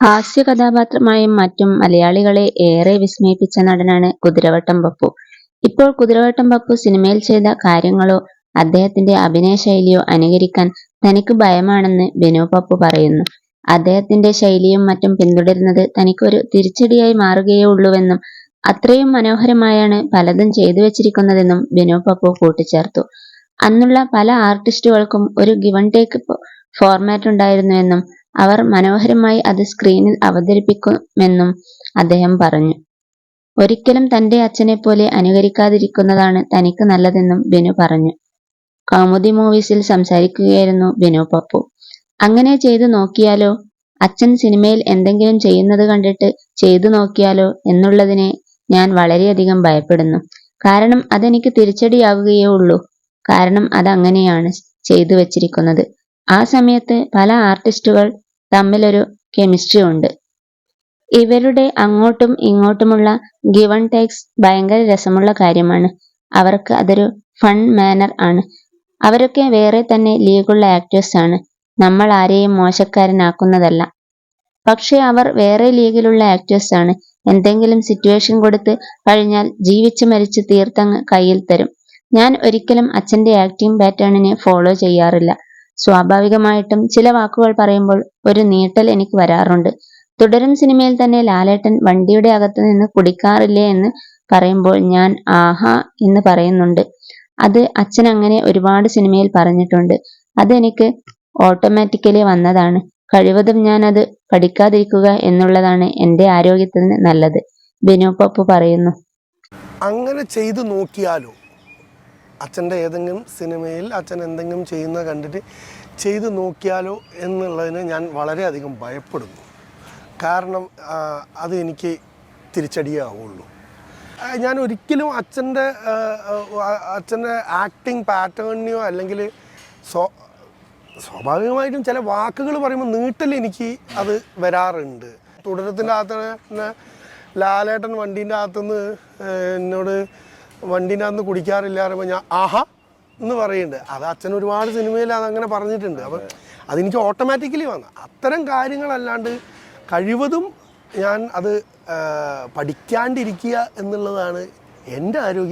ഹാസ്യ കഥാപാത്രമായും മറ്റും മലയാളികളെ ഏറെ വിസ്മയിപ്പിച്ച നടനാണ് കുതിരവട്ടം പപ്പു. ഇപ്പോൾ കുതിരവട്ടം പപ്പു സിനിമയിൽ ചെയ്ത കാര്യങ്ങളോ അദ്ദേഹത്തിന്റെ അഭിനയ ശൈലിയോ അനുകരിക്കാൻ തനിക്ക് ഭയമാണെന്ന് ബിനു പപ്പു പറയുന്നു. അദ്ദേഹത്തിന്റെ ശൈലിയും മറ്റും പിന്തുടരുന്നത് തനിക്കൊരു തിരിച്ചടിയായി മാറുകയേ ഉള്ളൂവെന്നും അത്രയും മനോഹരമായാണ് പലതും ചെയ്തു വെച്ചിരിക്കുന്നതെന്നും ബിനു പപ്പു കൂട്ടിച്ചേർത്തു. അന്നുള്ള പല ആർട്ടിസ്റ്റുകൾക്കും ഒരു ഗിവൺ ടേക്ക് ഫോർമാറ്റുണ്ടായിരുന്നുവെന്നും അവർ മനോഹരമായി അത് സ്ക്രീനിൽ അവതരിപ്പിക്കുമെന്നും അദ്ദേഹം പറഞ്ഞു. ഒരിക്കലും തന്റെ അച്ഛനെ പോലെ അനുകരിക്കാതിരിക്കുന്നതാണ് തനിക്ക് നല്ലതെന്നും ബിനു പറഞ്ഞു. കൗമുദി മൂവീസിൽ സംസാരിക്കുകയായിരുന്നു ബിനു പപ്പു. അങ്ങനെ ചെയ്തു നോക്കിയാലോ? അച്ഛൻ സിനിമയിൽ എന്തെങ്കിലും ചെയ്യുന്നത് കണ്ടിട്ട് ചെയ്തു നോക്കിയാലോ എന്നുള്ളതിനെ ഞാൻ വളരെയധികം ഭയപ്പെടുന്നു. കാരണം അതെനിക്ക് തിരിച്ചടിയാകുകയേ ഉള്ളൂ. കാരണം അതങ്ങനെയാണ് ചെയ്തു വച്ചിരിക്കുന്നത്. ആ സമയത്ത് പല ആർട്ടിസ്റ്റുകൾ തമ്മിലൊരു കെമിസ്ട്രി ഉണ്ട്. ഇവരുടെ അങ്ങോട്ടും ഇങ്ങോട്ടുമുള്ള ഗിവൺ ടേക്സ് ഭയങ്കര രസമുള്ള കാര്യമാണ്. അവർക്ക് അതൊരു ഫൺ മാനർ ആണ്. അവരൊക്കെ വേറെ തന്നെ ലീഗുള്ള ആക്ടേഴ്സ് ആണ്. നമ്മൾ ആരെയും മോശക്കാരനാക്കുന്നതല്ല. പക്ഷേ അവർ വേറെ ലീഗിലുള്ള ആക്ടേഴ്സ് ആണ്. എന്തെങ്കിലും സിറ്റുവേഷൻ കൊടുത്ത് കഴിഞ്ഞാൽ ജീവിച്ച് മരിച്ച് തീർത്തങ്ങ് കയ്യിൽ തരും. ഞാൻ ഒരിക്കലും അച്ഛന്റെ ആക്ടിംഗ് പാറ്റേണിനെ ഫോളോ ചെയ്യാറില്ല. സ്വാഭാവികമായിട്ടും ചില വാക്കുകൾ പറയുമ്പോൾ ഒരു നീട്ടൽ എനിക്ക് വരാറുണ്ട്. തുടരും സിനിമയിൽ തന്നെ ലാലേട്ടൻ വണ്ടിയുടെ അകത്ത് നിന്ന് കുടിക്കാറില്ലേ എന്ന് പറയുമ്പോൾ ഞാൻ ആഹാ എന്ന് പറയുന്നുണ്ട്. അത് അച്ഛൻ അങ്ങനെ ഒരുപാട് സിനിമയിൽ പറഞ്ഞിട്ടുണ്ട്. അതെനിക്ക് ഓട്ടോമാറ്റിക്കലി വന്നതാണ്. കഴിവതും ഞാൻ അത് പഠിക്കാതിരിക്കുക എന്നുള്ളതാണ് എന്റെ ആരോഗ്യത്തിന് നല്ലത്. ബിനു പപ്പു പറയുന്നു. അങ്ങനെ ചെയ്തു നോക്കിയാലോ അച്ഛന്റെ ഏതെങ്കിലും സിനിമയിൽ അച്ഛൻ എന്തെങ്കിലും ചെയ്യുന്ന കണ്ടിട്ട് ചെയ്തു നോക്കിയാലോ എന്നുള്ളതിന് ഞാൻ വളരെയധികം ഭയപ്പെടുന്നു. കാരണം അത് എനിക്ക് തിരിച്ചടിയാവുള്ളൂ. ഞാൻ ഒരിക്കലും അച്ഛന്റെ അച്ഛന്റെ ആക്ടിങ് പാറ്റേണിനെയോ അല്ലെങ്കിൽ സ്വ സ്വാഭാവികമായിട്ടും ചില വാക്കുകൾ പറയുമ്പോൾ നീട്ടൽ എനിക്ക് അത് വരാറുണ്ട്. തുടരത്തിന്റെ അകത്ത് ലാലേട്ടൻ വണ്ടീന്റെ അകത്തുനിന്ന് എന്നോട് വണ്ടീന്റെ അകത്ത് കുടിക്കാറില്ല പറയുമ്പോൾ ഞാൻ ആഹാ എന്ന് പറയുന്നുണ്ട്. അത് അച്ഛൻ ഒരുപാട് സിനിമയിൽ അതങ്ങനെ പറഞ്ഞിട്ടുണ്ട്. അപ്പം അതെനിക്ക് ഓട്ടോമാറ്റിക്കലി വന്നു. അത്തരം കാര്യങ്ങളല്ലാണ്ട് കഴിവതും ഞാൻ അത് പഠിക്കാണ്ടിരിക്കുക എന്നുള്ളതാണ് എന്റെ ആരോഗ്യം